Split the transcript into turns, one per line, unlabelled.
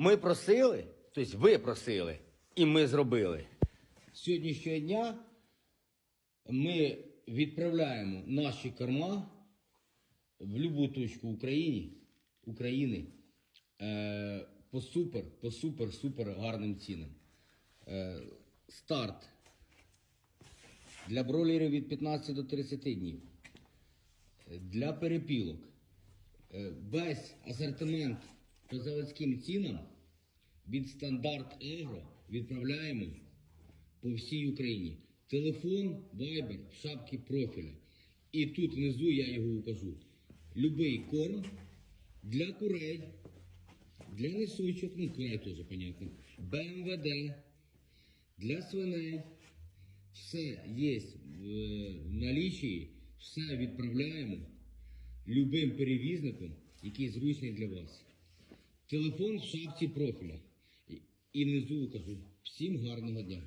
Ми просили, тобто ви просили, і ми зробили. Сьогоднішнього дня ми відправляємо наші корма в будь-яку точку України, України е, по супер, по супер, супер гарним цінам. Е, старт для бройлерів від 15 до 30 днів. Е, Для перепілок. Е, Весь асортимент по заводським цінам від стандарт Агро відправляємо по всій Україні. Телефон, вайбер, шапки профіля. І тут внизу я його укажу. Любий корм для курей, для несучих, ну курей теж понятно, БМВД, для свиней. Все є в налічі, все відправляємо любим перевізником, який зручний для вас. Телефон в шапці профіля. І- внизу кажу Всім гарного дня.